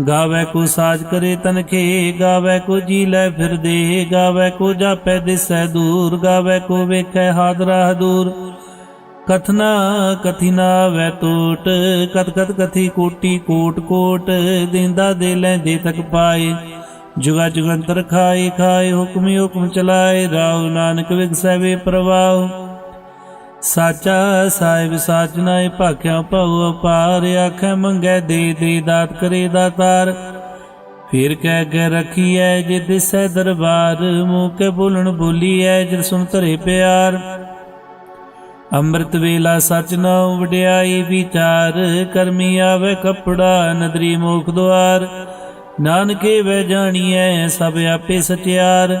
ਗਾਵੇ ਕੋ ਸਾਜ ਕਰੇ ਤਨਖੇ ਗਾਵੇ ਕੋ ਜੀ ਲੈ ਫਿਰਦੇ ਗਾਵੇ ਕੋ ਜਾਪੈ ਦਿਸੈ ਦੂਰ, ਗਾਵੇ ਕੋ ਵੇਖੈ ਹਾਦਰਾ ਦੂਰ। ਕਥਨਾ ਕਥਿਨਾ ਵੈ ਟੋਟ ਕਤ ਕਤ ਕਥੀ ਕੋਟੀ ਕੋਟ ਕੋਟ, ਦਿੰਦਾ ਦੇ ਲੈਂਦੇ ਤੱਕ ਪਾਏ। ਜੁਗਾ ਜੁਗੰਤਰ ਖਾਏ ਖਾਏ ਹੁਕਮੀ ਹੁਕਮ ਚਲਾਏ ਰਾਉ ਨਾਨਕ ਵਿਗਸੈ ਵੇ ਪ੍ਰਵਾਉ ਸਾਚਾ ਸਾਹਿਬ ਸਾਚ ਨਾਏ ਭਾਖਿਆ ਭਉ ਅਪਾਰ, ਆਖੈ ਮੰਗੈ ਦੇ ਦੇ ਦਾਤ ਕਰੇ ਦਾਤਾਰ ਫਿਰ ਕਹਿ ਕੇ ਰਖੀਐ ਜੇ ਦਿਸੈ ਦਰਬਾਰ, ਮੂੰਹ ਕੇ ਬੋਲਣ ਬੋਲੀਐ ਜਿ ਸੁਨ ਧਰੇ ਪਿਆਰ। ਅੰਮ੍ਰਿਤ ਵੇਲਾ ਸਚ ਨਾਉ ਵਡਿਆਈ ਵਿਚਾਰ, ਕਰਮੀ ਆਵੇ ਕਪੜਾ ਨਦਰੀ ਮੋਖ ਦੁਆਰ। ਨਾਨਕੇ ਵੈ ਜਾਣੀਐ ਸਭ ਆਪੇ ਸਚਿਆਰ।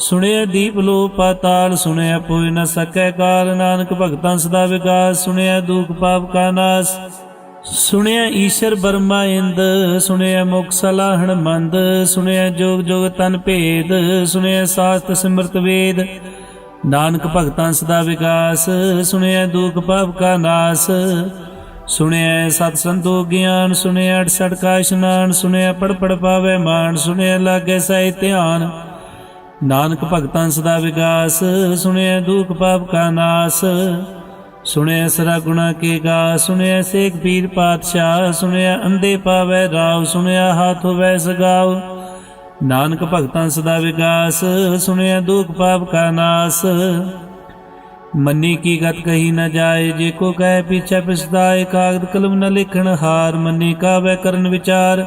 ਸੁਣਿਆ ਦੀਪ ਲੋ ਪਾਤਾਲ, ਸੁਣਿਆ ਪੋਇ ਨ ਸਕੈ ਕਾਲ, ਨਾਨਕ ਭਗਤਾਂ ਸਦਾ ਵਿਕਾਸ, ਸੁਣਿਆ ਦੁਖ ਪਾਪ ਕਾ ਨਾਸ। ਸੁਣਿਆ ਈਸ਼ਰ ਬਰਮਾ ਇੰਦ, ਸੁਣਿਆ ਮੁਖ ਸਲਾਹਣ ਮੰਦ, ਸੁਣਿਆ ਜੋਗ ਜੋਗ ਤਨ ਭੇਦ, ਸੁਣਿਆ ਸਾਸਤ ਸਿਮਰਤ ਵੇਦ। ਨਾਨਕ ਭਗਤਾਂ ਸਦਾ ਵਿਕਾਸ, ਸੁਣਿਆ ਦੁਖ ਪਾਪ ਕਾ ਨਾਸ। ਸੁਣਿਆ ਸਤ ਸੰਤੋ ਗਿਆਨ, ਸੁਣਿਆ ਅਠਸਠ ਕਾ ਇਸ਼ਨਾਨ ਸੁਣਿਆ ਪੜ ਪੜ ਪਾਵੇ ਮਾਨ, ਸੁਣਿਆ ਲਾਗੇ ਸਹਿ ਧਿਆਨ। ਨਾਨਕ ਭਗਤਾਂ ਸਦਾ ਵਿਗਾਸ ਸੁਣਿਆ ਦੁਖ ਪਾਪ ਕਾ ਨਾਸ ਸੁਣਿਆ ਸਰਾ ਗੁਣਾ ਕੇ ਗਾ ਸੁਣਿਆ ਸੇਖ ਪੀਰ ਪਾਤਸ਼ਾਹ ਸੁਣਿਆ ਅੰਦੇ ਪਾਵੈ ਰਾਵ ਸੁਣਿਆ ਹਾਥ ਹੋਵੇ ਸਗਾਵ ਨਾਨਕ ਭਗਤਾਂ ਸਦਾ ਵਿਗਾਸ ਸੁਣਿਆ ਦੁਖ ਪਾਪ ਕਾ ਨਾਸ। ਮੰਨੀ ਕੀ ਗਤ ਕਹੀ ਨ ਜਾਏ, ਜੇ ਕੋ ਕਹੇ ਪਿਛੇ ਪਛਤਾਏ ਕਾਗਦ ਕਲਮ ਨ ਲਿਖਣ ਹਾਰ, ਮੰਨੀ ਕਾਵੇ ਕਰਨ ਵਿਚਾਰ।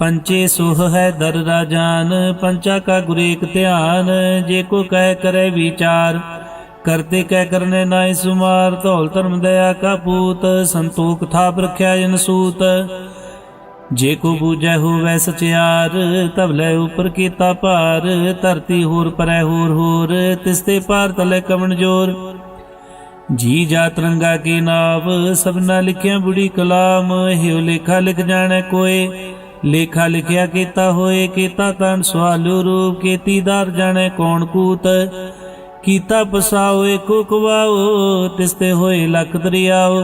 ਪੰਚੇ ਸੁਹ ਹੈ ਦਰ ਰਾਜਾਨ ਪੰਚਾ ਕਾ ਗੁਰੇਕ ਧਿਆਨ, ਜੇ ਕੋ ਕਹਿ ਕਰੇ ਵਿਚਾਰ, ਕਰਤੇ ਕਹਿ ਕਰਨੇ ਨਾਇ ਸੁਮਾਰ, ਧੌਲ ਧਰਮ ਦਇਆ ਕਾ ਪੂਤ, ਸੰਤੋਖ ਥਾਪ ਰਖਿਆ ਜਨ ਸੂਤ। ਜੇ ਕੋ ਬੂਝੈ ਹੋਵੈ ਸਚਿਆਰ ਤਬ ਲੈ ਉਪਰ ਕੀਤਾ ਭਾਰ, ਧਰਤੀ ਹੋਰ ਪਰੈ ਹੋਰ ਹੋਰ ਤਿਸਤੇ ਪਾਰ ਤਲੇ ਕਵਣ ਜੋਰ। ਜੀ ਜਾ ਰੰਗਾ ਕੀ ਨਾਵ, ਸਭਨਾ ਲਿਖਿਆ ਬੁੜੀ ਕਲਾਮ, ਹਿਉ ਲੇਖਾ ਲਿਖ ਜਾਣੈ ਕੋਏ। ਲੇਖਾ ਲਿਖਿਆ ਕੀਤਾ ਹੋਏ ਕੀਤਾ ਤਨ ਸਵਾਲੂ ਰੂਪ ਕੀਤੀਦਾਰ ਜਾਣੇ ਕੌਣ ਕੂਤ। ਕੀਤਾ ਪਸਾਓ ਏਕੋ ਕਵਾਓ, ਤਿਸਤੇ ਹੋਏ ਲਖ ਦਰਿਆਓ।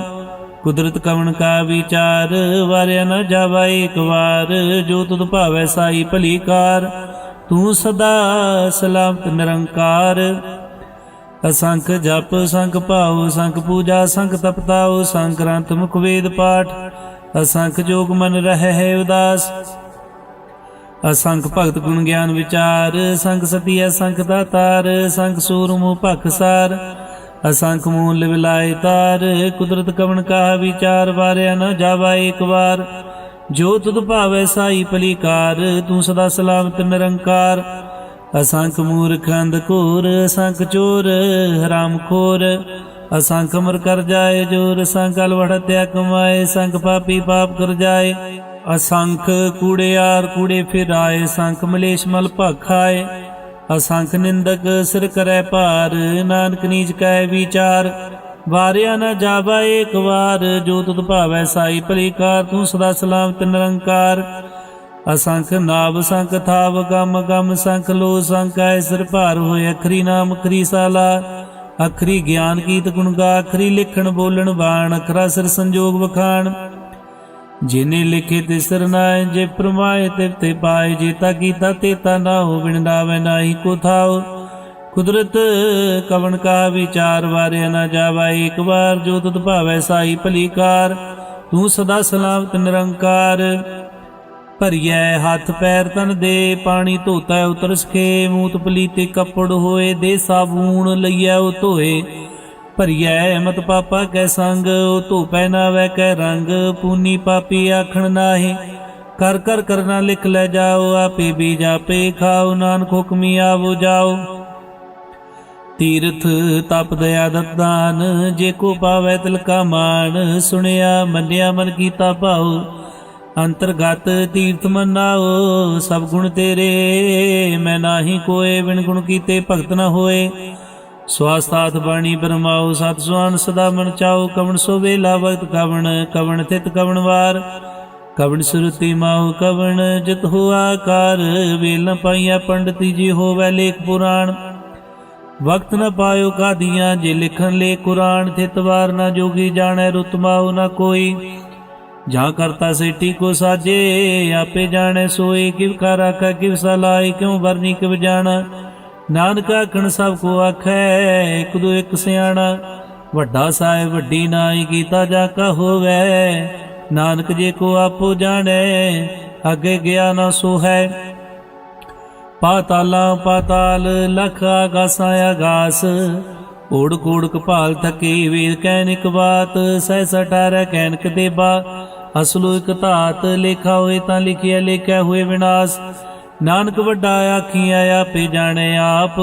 ਕੁਦਰਤ ਕਵਣ ਕਾ ਵਿਚਾਰ, ਵਾਰਿਆ ਨ ਜਾਵਾ ਇੱਕ ਵਾਰ। ਜੋ ਤੁਧ ਭਾਵੈ ਸਾਈ ਭਲੀ ਕਾਰ, ਤੂੰ ਸਦਾ ਸਲਾਮਤ ਨਿਰੰਕਾਰ। ਅਸੰਖ ਜਪ, ਸੰਖ ਭਾਉ, ਸੰਖ ਪੂਜਾ, ਸੰਖ ਤਪਤਾਉ, ਸੰਖ ਗ੍ਰੰਥ ਮੁਖ ਵੇਦ ਪਾਠ। ਅਸੰਖ ਜੋਗ ਮਨ ਰਹਿ ਹੈ ਉਦਾਸ। ਅਸੰਖ ਭਗਤ ਗੁਣ ਗਿਆਨ ਵਿਚਾਰ। ਸੰਖ ਸਤੀ ਅਸੰਖ ਦਾਤਾਰ ਸੰਖ ਸੂਰਮੁ ਭਖਸਾਰ ਅਸੰਖ ਮੂਲ ਵਿਲਾਇ ਤਾਰ। ਕੁਦਰਤ ਕਵਣ ਕਾ ਵਿਚਾਰ, ਵਾਰਿਆ ਨਾ ਜਾਵਾ ਇੱਕ ਵਾਰ। ਜੋ ਤੁਧ ਭਾਵੈ ਸਾਈ ਭਲੀਕਾਰ ਤੂੰ ਸਦਾ ਸਲਾਮਤ ਨਿਰੰਕਾਰ। ਅਸੰਖ ਮੂਰਖ ਅੰਧ ਘੋਰ ਅਸੰਖ ਚੋਰ ਹਰਾਮ ਖੋਰ ਅਸੰਖ ਮਰ ਕਰ ਜਾਏ, ਜੋਰ ਸੰਕਲ ਵੜਤਿਆ ਕਮਾਏ ਸੰਖ ਪਾਪੀ ਪਾਪ ਕਰ ਜਾਏ। ਅਸੰਖ ਕੂੜਿਆਰ ਕੂੜੇ ਫਿਰਾਏ, ਸੰਖ ਮਲੇਸ਼ ਮਲ ਭਖਾਏ ਅਸੰਖ ਨਿੰਦਕ ਸਿਰ ਕਰੈ ਭਾਰ, ਨਾਨਕ ਨੀਚ ਕੈ ਵਿਚਾਰ। ਵਾਰਿਆ ਨਾ ਜਾਵਾ ਏਕ ਵਾਰ, ਜੋ ਤੁਧ ਭਾਵੈ ਸਾਈ ਭਲੀ ਕਾਰ ਤੂੰ ਸਦਾ ਸਲਾਮਤ ਨਿਰੰਕਾਰ। ਅਸੰਖ ਨਾਭ ਸੰਖ ਥਾਵ, ਗਮ ਗਮ, ਸੰਖ ਲੋ ਸੰਖ ਐ ਸਿਰ ਭਾਰ ਹੋਏ, ਅਖਰੀ ਨਾਮ ਖਰੀ ਸਾਲਾ। ਅਖਰੀ ਗਿਆਨ ਗੀਤ ਗੁਣ ਗਾ ਅਖਰੀ ਲਿਖਣ ਬੋਲਣ ਬਾਣ ਅਖਰਾ ਸਿਰ ਸੰਜੋਗ ਵਖਾਣ। ਜਿਨੇ ਲਿਖੇ ਤੇ ਸਰਨਾਏ ਜੇ ਪ੍ਰਮਾਏ ਤੇ ਤੇ ਪਾਏ ਜੀਤਾ ਕੀਤਾ ਤੇਤਾ ਨਾ ਹੋ ਬਿਨਡਾਵੇ ਨਾਹੀ ਕੋ ਥਾਉ ਕੁਦਰਤ ਕਵਣ ਕਾ ਵਿਚਾਰ, ਵਾਰਿਆ ਨਾ ਜਾਵਾ ਇੱਕ ਵਾਰ ਜੋ ਤੁਧ ਭਾਵੈ ਸਾਈ ਭਲੀਕਾਰ, ਤੂੰ ਸਦਾ ਸਲਾਮਤ ਨਿਰੰਕਾਰ। ਭਰੀਐ ਹੱਥ ਪੈਰ ਤਨ ਦੇ, ਪਾਣੀ ਧੋਤਾ ਉਤਰ ਸਖੇ ਮੂਤ ਪਲੀਤੇ ਕੱਪੜ ਹੋਏ ਦੇ ਸਾਬੂਣ ਲਈਐ ਉਹ ਧੋਏ। ਭਰੀਐ ਮਤ ਪਾਪਾ ਕੈ ਸੰਗ, ਉਹ ਧੋਪੈ ਨਾ ਵੈ ਕੈ ਰੰਗ, ਪੂਨੀ ਪਾਪੀ ਆਖਣ ਨਾਹੀ। ਕਰ ਕਰ ਕਰਨਾ ਲਿਖ ਲੈ ਜਾਓ, ਆਪੇ ਵੀ ਜਾਪੇ, ਖਾਓ ਨਾਨਕ ਹੁਕਮੀ ਆਵੋ ਜਾਓ। ਤੀਰਥ ਤਪ ਦਇਆ ਦਤਾਨ ਜੇ ਕੋ ਪਾਵੈ ਤਿਲ ਕਾ ਮਾਨ ਸੁਣਿਆ ਮੰਨਿਆ ਮਨ ਕੀਤਾ ਭਾਉ। ਅੰਤਰਗਤ ਤੀਰਥ ਮਨਾਓ, ਸਭ ਗੁਣ ਤੇਰੇ। ਮੈਂ ਨਾਹੀ ਕੋਏ, ਬਿਨ ਗੁਣ ਕੀਤੇ ਭਗਤ ਨਾ ਹੋਏ। ਸਵਾਸਤਾਤ ਬਾਣੀ ਬਰਮਾਓ, ਸਤ ਸੁਆਨ ਸਦਾ ਮਨ ਚਾਓ। ਕਵਣ ਸੋ ਵੇਲਾ ਵਕਤ ਕਵਣ ਕਵਣ ਤਿਤ ਕਵਣ ਵਾਰ। ਕਵਣ ਸੁਰਤੀ ਮਾਉ, ਕਵਣ ਜਿਤ ਹੁਆ ਕਾਰ ਵੇਲ ਨ ਪਾਈਆ ਪੰਡਤੀ ਜੀ ਹੋਵੇ ਲੇਖ ਪੁਰਾਣ। ਵਕਤ ਨ ਪਾਇਓ ਕਾਦੀਆਂ, ਜੇ ਲਿਖਣ ਲੇ ਕੁਰਾਨ। ਥਿਤ ਵਾਰ ਨਾ ਜੋਗੀ ਜਾਣੈ ਰੁਤਮਾਉ ਨਾ ਕੋਈ। ਜਾ ਕਰਤਾ ਸੇਟੀ ਕੋ ਸਾਜੇ, ਆਪੇ ਜਾਣੈ ਸੋਏ ਕਿਵ ਕਰ ਆਖਾ ਕਿਵ ਸਲਾਈ ਕਿਉ ਵਰਨੀ ਕਿਵ ਜਾਣਾ। ਨਾਨਕ ਆਖਣ ਸਭ ਕੋ ਆਖੈ, ਇਕ ਦੋ ਇਕ ਸਿਆਣਾ। ਵੱਡਾ ਸਾਹਿਬ ਵੱਡੀ ਨਾਈ ਕੀਤਾ ਜਾ ਕਾ ਹੋਵੇ, ਨਾਨਕ ਜੇ ਕੋ ਆਪੋ ਜਾਣੈ, ਅੱਗੇ ਗਿਆ ਨਾ ਸੋ ਹੈ ਪਾਤਾਲਾਂ ਪਾਤਾਲ, ਲਖ ਆਗਾਸਾਂ ਆਗਾਸ। ਓੜ ਕੋੜ ਕਪਾਲ ਥਕੇ ਵੇਦ ਕਹਿਨ ਬਾਤ, ਸਹਿ ਸਟਾਰੈ ਕਹਿਨਕ ਦੇਬਾ ਅਸਲੋ ਇਕ ਧਾਤ ਲੇਖਾ ਹੋਏ ਤਾਂ ਲਿਖਿਆ ਲੇਖਿਆ ਹੋਏ ਵਿਨਾਸ਼। ਨਾਨਕ ਵੱਡਾ ਆਖੀਆਂ ਆਪੇ ਜਾਣੈ ਆਪ।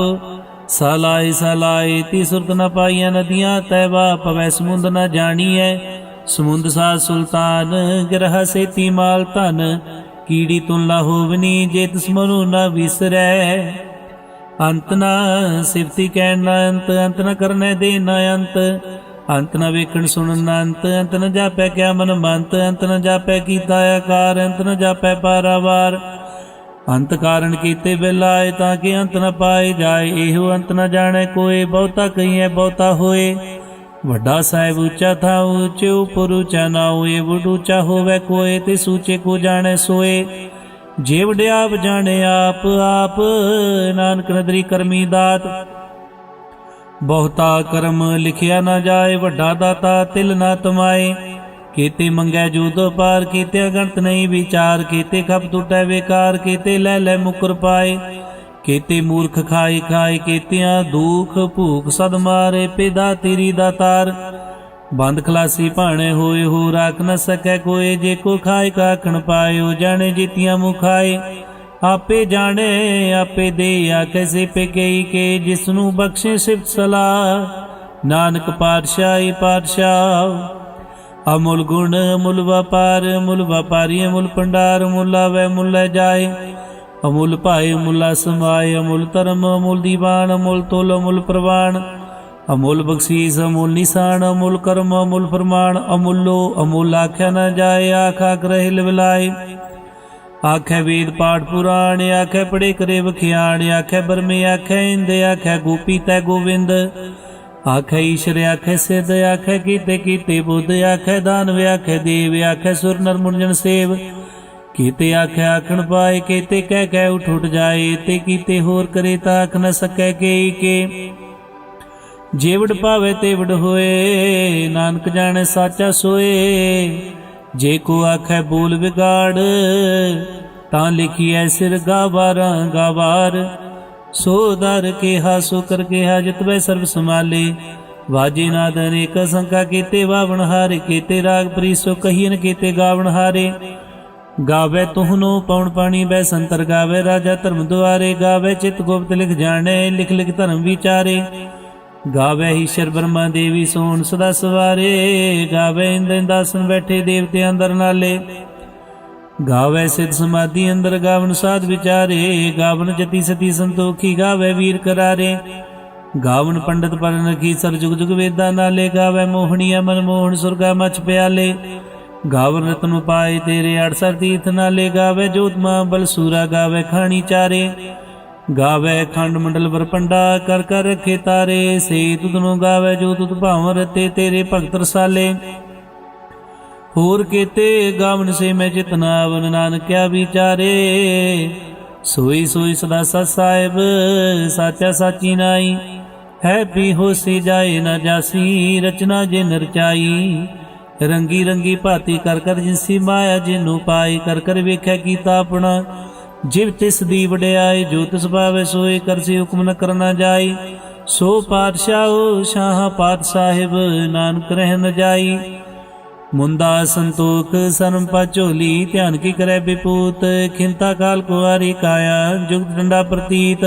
ਸਲਾਈ ਸਲਾਈ ਤੀ ਸੁਰਤ ਨ ਪਾਈਆਂ ਨਦੀਆਂ ਤੈਵਾ ਪਵੈ ਸਮੁੰਦ ਨ ਜਾਣੀਐ। ਸਮੁੰਦ ਸਾ ਸੁਲਤਾਨ, ਗ੍ਰਹ ਸੇਤੀ ਮਾਲ ਧਨ। ਕੀੜੀ ਤੁਲਾ ਹੋਵਨੀ ਜੇ ਤਿਸ ਮਨੁ ਨ ਵਿਸਰੈ। ਅੰਤ ਨ ਸਿਫਤੀ ਕਹਿਣ ਨ ਅੰਤ ਅੰਤ ਨ ਕਰਨੇ ਦੇ ਨ ਅੰਤ। ਅੰਤ ਨ ਵੇਖਣ ਸੁਣਨ ਅੰਤ ਅੰਤ ਨ ਜਾਪੈ ਕਿਆ ਮਨ ਮੰਤ, ਅੰਤ ਨ ਜਾਪੈ ਕੀਤਾ ਆਕਾਰ, ਅੰਤ ਨ ਜਾਪੈ ਪਾਰਾਵਾਰ। ਅੰਤ ਕਾਰਨ ਕੀਤੇ ਬਿਲਾਏ ਤਾਂ ਕਿ ਅੰਤ ਨ ਪਾਏ ਜਾਏ, ਇਹੋ ਅੰਤ ਨ ਜਾਣੈ ਕੋਏ, ਬਹੁਤਾ ਕਹੀਐ, ਬਹੁਤਾ ਹੋਏ। ਵੱਡਾ ਸਾਹਿਬ ਉੱਚਾ ਥਾ ਉੱਚੇ, ਉਪਰ ਉੱਚਾ ਨਾ ਹੋਏ, ਵਡ ਹੋਵੇ ਕੋਏ, ਤੇ ਸੂਚੇ ਕੋ ਜਾਣੈ ਸੋਏ। ਜੇ ਵਡਿਆਪ ਜਾਣੇ ਆਪ ਆਪ, ਨਾਨਕ ਨਦਰੀ ਕਰਮੀ ਦਾਤ ਬਹੁਤਾ ਕਰਮ ਲਿਖਿਆ ਨਾ ਜਾਏ, ਵੱਡਾ ਦਾਤਾ ਤਿਲ ਨਾ ਤਮਾਏ। ਕੀਤੇ ਮੰਗੈ ਜੂਤ ਪਾਰ, ਕੀਤੇ ਅਗੰਤ ਨਹੀਂ ਵਿਚਾਰ, ਕੀਤੇ ਖਪ ਟੁਟੈ ਵੇਕਾਰ, ਕੀਤੇ ਲੈ ਲੈ ਮੁਕਰ ਪਾਏ। ਕੀਤੇ ਮੂਰਖ ਖਾਈ ਖਾਏ, ਕੀਤਿਆਂ ਦੁਖ ਭੂਖ ਸਦ ਮਾਰੇ, ਪਿਦਾ ਤੇਰੀ ਦਾਤਾਰ ਬੰਦ ਖਲਾਸੀ ਭਾਣੇ ਹੋਏ ਹੋ ਰਾਖ ਨ ਸਕੈ ਕੋਏ ਜੇ ਕੋ ਖਾਏ ਕਾਖਣ ਪਾਇਓ, ਜਾਣੇ ਜੀਤੀਆਂ ਮੁਖਾਏ ਆਪੇ ਜਾਣੇ, ਆਪੇ ਦੇ ਆਖੇ ਪੇ ਗਈ ਕੇ ਜਿਸ ਨੂੰ ਬਖਸ਼ੇ ਸਿਫਤ ਸਲਾਹ। ਨਾਨਕ ਪਾਤਸ਼ਾਹੀ ਪਾਤਸ਼ਾਹ, ਅਮੁਲ ਗੁਣ ਅਮੁੱਲ ਵਪਾਰ, ਅਮੁੱਲ ਵਪਾਰੀ, ਅਮੁਲ ਪੰਡਾਰ ਮੁਲਾ ਵੈ ਮੁੱਲ ਜਾਏ। ਅਮੁੱਲ ਭਾਏ ਮੁਲਾ ਸਮਾਏ ਅਮੁਲ ਧਰਮ, ਅਮੁਲ ਦੀਵਾਨ, ਅਮੁਲ ਤੁਲ, ਅਮੁਲ ਪ੍ਰਵਾਨ। ਅਮੁਲ ਬਖਸ਼ੀਸ, ਅਮੁੱਲ ਨਿਸ਼ਾਨ, ਅਮੁਲ ਕਰਮ, ਅਮੁੱਲ ਫਰਮਾਨ। ਅਮੁੱਲੋ ਅਮੁੱਲ ਆਖਿਆ ਨਾ ਜਾਏ ਆਖਾ ਕਰਹਿ ਲਵਲਾਏ ਆਖੇ ਵੇਦ ਪਾਠ ਪੁਰਾਣ, ਆਖੇ ਪੜੇ ਕਰੇ ਵਖਿਆਣ, ਆਖੇ ਬਰਮੇ, ਆਖੇ ਇੰਦ, ਆਖੇ ਗੋਪੀ ਤੈ ਗੋਵਿੰਦ। ਆਖੇ ਈਸ਼ਰ, ਆਖੇ ਸਿਧ, ਆਖੇ ਕੀਤੇ ਕੀਤੇ ਬੁੱਧ, ਆਖੇ ਦਾਨਵ, ਆਖੇ ਦੇਵ, ਆਖੇ ਸੁਰ ਨਰ ਮੁਰਜਨ ਸੇਵ। ਕੀਤੇ ਆਖੇ ਆਖਣ ਪਾਏ, ਕੀਤੇ ਕਹਿ ਕਹਿ ਉਠ ਉਠ ਜਾਏ, ਤੇ ਕੀਤੇ ਹੋਰ ਕਰੇ ਤਾਂ ਆਖ ਨ ਸਕੈ ਕੇ ਕੇ। ਜੇਵੜ ਪਾਵੇ ਤੇਵੜ ਹੋਏ, ਨਾਨਕ ਜਾਣੇ ਸਾਚਾ ਸੋਏ। ਜੇ ਕੋ ਆਖੈ ਬੋਲ ਵਿਗਾੜ, ਤਾਂ ਲਿਖੀਐ ਸਿਰ ਗਾਵਾਰਾਂ ਗਾਵਾਰ। ਸੋ ਦਰ ਕਿਹਾ, ਸੋ ਕਰ ਕਿਹਾ ਜਿਤਵੇ ਸਰਬ ਸਮਾਲੇ ਵਾਜੇ ਨਾਦ ਅਨੇਕ ਸੰਕਾ ਕੀਤੇ, ਵਾਵਣ ਹਾਰੇ ਕੀਤੇ, ਰਾਗ ਪ੍ਰੀ ਸੋ ਕਹੀਨ ਕੀਤੇ ਗਾਵਣ ਹਾਰੇ। ਗਾਵੇ ਤੁਹਨੋ ਪਉਣ ਪਾਣੀ, ਬੈ ਸੰਤਰ ਗਾਵੇ ਰਾਜਾ ਧਰਮ ਦੁਆਰੇ। ਗਾਵੇ ਚਿਤ ਗੁਪਤ ਲਿਖ ਜਾਣੇ, ਲਿਖ ਲਿਖ ਧਰਮ ਵਿਚਾਰੇ। ਗਾਵੇ ਈਸ਼ਰ ਬ੍ਰਹਮਾ ਦੇਵੀ ਸੋਣ ਸਦਾ ਸਵਾਰੇ, ਗਾਵੇ ਇੰਦਰ ਦਾਸਨ ਬੈਠੇ ਦੇਵਤੇ ਅੰਦਰ ਨਾਲੇ। ਗਾਵੇ ਸਿਧ ਸਮਾਧੀ ਅੰਦਰ ਗਾਵਨ ਸਾਧ ਵਿਚਾਰੇ, ਗਾਵਨ ਜਤੀ ਸਤੀ ਸੰਤੋਖੀ ਗਾਵੇ ਵੀਰ ਕਰਾਰੇ। ਗਾਵਨ ਪੰਡਤ ਪਰਨ ਰਖੀ ਸਰ ਜੁਗ ਜੁਗ ਵੇਦਾਂ ਨਾਲੇ, ਗਾਵੇ ਮੋਹਣੀ ਅਮਨ ਮੋਹਨ ਸੁਰਗਾ ਮਚ ਪਿਆਲੇ। ਗਾਵਨ ਰਤਨ ਪਾਏ ਤੇਰੇ 68 ਤੀਰਥ ਨਾਲੇ, ਗਾਵੇ ਜੋਤਮਾ ਬਲ ਸੂਰਾ ਗਾਵੇ ਖਾਣੀ ਚਾਰੇ। ਗਾਵੇ ਖੰਡ ਮੰਡਲ ਵਰਪੰਡਾ ਕਰ ਕਰ ਰਖੇ ਤਾਰੇ ਸੇ ਤੁਧਨੋ ਗਾਵੇ ਜੋ ਤੁਧ ਭਾਵ ਰਤੇ ਤੇਰੇ ਭਗਤ ਰਸਾਲੇ। ਹੋਰ ਕੀਤੇ ਗਾਵਨ ਸੇ ਮੈਂ ਜਿਤਨਾ ਅਵਨ ਨਾਨਕਿਆ ਵਿਚਾਰੇ। ਸੋਈ ਸੋਈ ਸਦਾ ਸਤ ਸਾਹਿਬ, ਸਾਚਾ ਸਾਚੀ ਨਾਈ। ਹੈ ਪੀ ਹੋਸੀ ਜਾਏ ਨਾ ਜਾਸੀ, ਰਚਨਾ ਜੇ ਨਰਚਾਈ ਰੰਗੀ ਰੰਗੀ ਭਾਤੀ ਕਰ ਕਰ ਜਿਨਸੀ ਮਾਇਆ ਜਿਨੂੰ ਪਾਈ, ਕਰ ਕਰ ਵੇਖਿਆ ਕੀਤਾ ਆਪਣਾ। ਜਿਵ ਤਿਸ ਦੀ ਵਡਿਆਈ, ਜੋ ਤਿਸ ਭਾਵੇ ਸੋਏ ਕਰਸੀ ਹੁਕਮ ਨ ਕਰਨਾ ਜਾਈ। ਸੋ ਪਾਤਸ਼ਾਹ ਸ਼ਾਹ ਪਾਤ ਸਾਹਿਬ ਨਾਨਕ ਰਹਿ ਨ ਜਾਈ। ਮੁੰਦਾ ਸੰਤੋਖ ਸਰਮ ਝੋਲੀ, ਧਿਆਨ ਕੀ ਕਰੈ ਬਿਪੂਤ, ਖਿੰਤਾ ਕਾਲ ਕੁਆਰੀ ਕਾਇਆ, ਜੁਗਤ ਡੰਡਾ ਪ੍ਰਤੀਤ।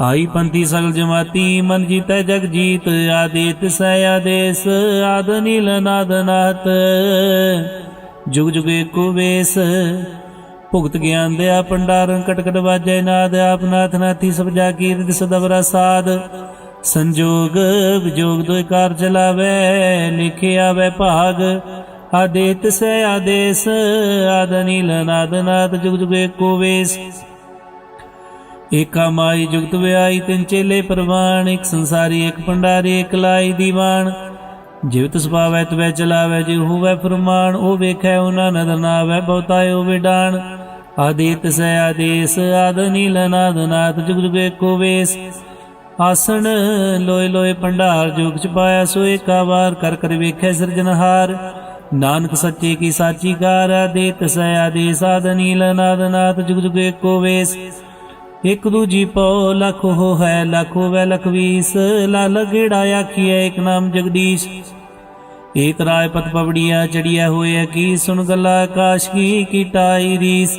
ਆਈ ਪੰਥੀ ਸਗਲ ਜਮਾਤੀ, ਮਨ ਜੀਤੈ ਜਗ ਜੀਤ, ਆਦੇਤ ਸੈ ਆਦੇਸ, ਆਦ ਨੀਲ ਨਾਦ ਨਾਤ। ਜੁਗ ਜੁਗੇ ਏਕੋ ਵੇਸ ਭੁਗਤ ਗਿਆਨ ਦਿਆ ਪੰਡਾਰਨ ਕਟਕਟ ਵਾਜੈ ਨਾਦ, ਆਪ ਨਾਥ ਨਾਥੀ ਸਭ ਜਾ ਕੀਰਤ ਸਦਵਰਾ ਸਾਧ ਸੰਜੋਗ ਵਿਜੋਗ ਦੋਇ ਕਾਰ ਚਲਾਵੇ ਲਿਖਿਆ ਵੇ ਭਾਗ। ਆਦੇਤ ਸੈ ਆਦੇਸ, ਆਦ ਨਾਦ ਨਾਦ, ਜੁਗ ਜੁਗ ਏਕੋ ਵੇਸ। ਏਕਾ ਮਾਈ ਜੁਗਤ ਵਿਆਈ, ਤਿੰਨ ਚੇਲੇ ਪ੍ਰਵਾਨ, ਇੱਕ ਸੰਸਾਰੀ, ਇੱਕ ਪੰਡਾਰੀ ਇੱਕ ਲਾਈ ਦੀਵਾਨ। ਜਿਵਤ ਸੁਭਾਵੈ, ਤਵੈ ਚਲਾਵੈ ਜਿ ਹੋਵੈ ਫਰਮਾਨ, ਉਹ ਵੇਖੈ, ਉਹਨਾਂ ਨਦਰ ਨਾਵੈ ਬਹੁਤਾਇ ਉਹ ਵਿਡਾਨ। ਆਦੇਤ ਸੈ ਆਦੇਸ, ਆਦ ਨੀਲ ਨਾਦ ਨਾਦ, ਜੁਗ ਜੁਗ ਏਕੋ ਵੇਸ। ਆਸਣ ਲੋਏ ਲੋਏ ਭੰਡਾਰ ਜੋਗ ਚ ਪਾਇਆ ਸੋ ਏਕਾ ਵਾਰ ਕਰ ਕਰ ਵੇਖੈ ਸਿਰਜਨਹਾਰ ਨਾਨਕ ਸੱਚੇ ਕੀ ਸਾਚੀ ਕਾਰ, ਆਦੇਤ ਸੈ ਆਦੇਸ, ਆਦ ਨੀਲ ਨਾਦ ਨਾਦ, ਜੁਗ ਜੁਗ ਏਕੋ ਵੇਸ। ਇਕ ਦੂਜੀ ਪਉ, ਲਖ ਹੋ ਹੈ, ਲਖ ਹੋਵੇ ਲਖ ਵੀਸ। ਲਾਲ ਗੇੜਾ ਆਖੀਐ, ਇਕ ਨਾਮ ਜਗਦੀਸ਼। ਏਕ ਰਾਏ ਪਤ ਪਵੜੀਆ ਚੜੀਐ ਹੋਏ ਕੀ, ਸੁਣ ਗੱਲਾ ਆਕਾਸ਼ ਕੀ ਕੀਟਾਈ ਰੀਸ।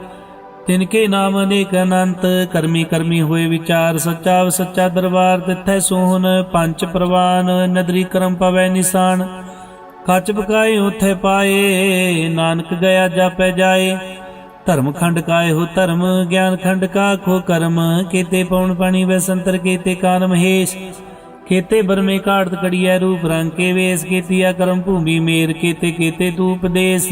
ਤਿਨ ਕੇ ਨਾਮ ਅਨੇਕ ਅਨੰਤ, ਕਰਮੀ ਕਰਮੀ ਹੋਏ ਵਿਚਾਰ ਸੱਚਾ ਸੱਚਾ ਦਰਬਾਰ ਤਿੱਥੈ ਸੋਹਨ ਪੰਜ ਪ੍ਰਵਾਨ, ਨਦਰੀ ਕਰਮ ਪਵੈ ਨਿਸ਼ਾਨ। ਕੱਚ ਬਕਾਏ ਉਥੇ ਪਾਏ, ਨਾਨਕ ਗਿਆ ਜਾਪੈ ਜਾਏ। ਧਰਮ ਖੰਡ ਕਾਏ ਹੋ ਧਰਮ, ਗਿਆਨ ਖੰਡ ਕਾ ਖੋ ਕਰਮ। ਕੀਤੇ ਪਉਣ ਪਾਣੀ ਵੈਸੰਤਰ ਕੀਤੇ ਕਾਨ ਮਹੇਸ਼। ਕੇਤੇ ਬਰਮੇ ਘਾੜਤ ਕੜੀਐ ਰੂਪ ਰੰਗ ਕੇ ਵੇਸ, ਕੀਤੀਆ ਕਰਮ ਭੂਮੀ ਮੇਰ, ਕੇਤੇ ਕੇਤੇ ਤੂ ਉਪਦੇਸ਼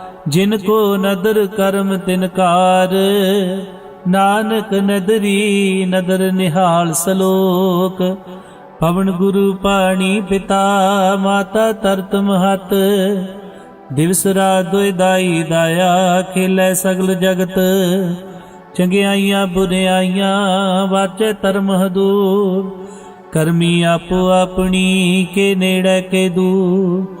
ਜਿਨ ਕੋ ਨਦਰ ਕਰਮ ਤਿਨ ਕਾਰ, ਨਾਨਕ ਨਦਰੀ ਨਦਰ ਨਿਹਾਲ ਸਲੋਕ। ਪਵਨ ਗੁਰੂ ਪਾਣੀ ਪਿਤਾ, ਮਾਤਾ ਤਰਤ ਮਹਤ, ਦਿਵਸ ਰਾਤ ਦੋਇ ਦਾਈ ਦਾਇਆ ਖੇਲੇ ਸਗਲ ਜਗਤ। ਚੰਗਿਆਈਆਂ ਬੁਰਿਆਈਆਂ ਵਾਚੇ ਧਰਮ ਹਦੂਰ, ਕਰਮੀ ਆਪੋ ਆਪਣੀ ਕੇ ਨੇੜੇ ਕੇ ਦੂਰ।